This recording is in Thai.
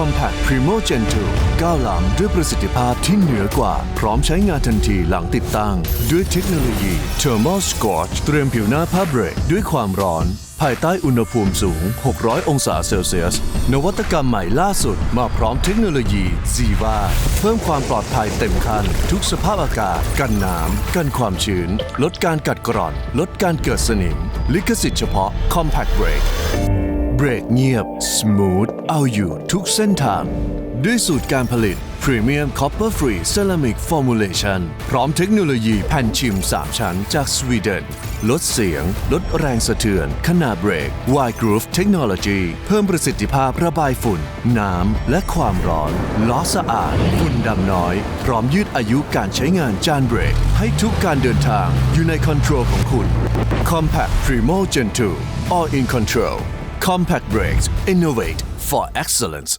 Compact Primo Gen 2ก้าวล้ำด้วยประสิทธิภาพที่เหนือกว่า พร้อมใช้งานทันทีหลังติดตั้ง ด้วยเทคโนโลยี Thermal Scorch เตรียมผิวหน้าผ้าเบรกด้วยความร้อน ภายใต้อุณหภูมิสูง 600 องศาเซลเซียส นวัตกรรมใหม่ล่าสุดมาพร้อมเทคโนโลยี Ziva เพิ่มความปลอดภัยเต็มคัน ทุกสภาพอากาศ กันน้ำกันความชื้น ลดการกัดกร่อน ลดการเกิดสนิม ลิขสิทธิ์เฉพาะ Compact Brake เบรกเงียบ smooth เอาอยู่ทุกเส้นทาง ด้วยสูตรการผลิต Premium Copper Free Ceramic Formulation พร้อมเทคโนโลยีแผ่นชิม 3 ชั้นจากสวีเดน ลดเสียง ลดแรงสะเทือน ขนาดเบรก Wide Groove Technology เพิ่มประสิทธิภาพระบายฝุ่น น้ำ และความร้อน ล้อสะอาด ฝุ่นดำน้อย พร้อมยืดอายุการใช้งานจานเบรก ให้ทุกการเดินทางอยู่ในคอนโทรลของคุณ Compact Primo Gen 2 All in Control Compact Brakes. Innovate for Excellence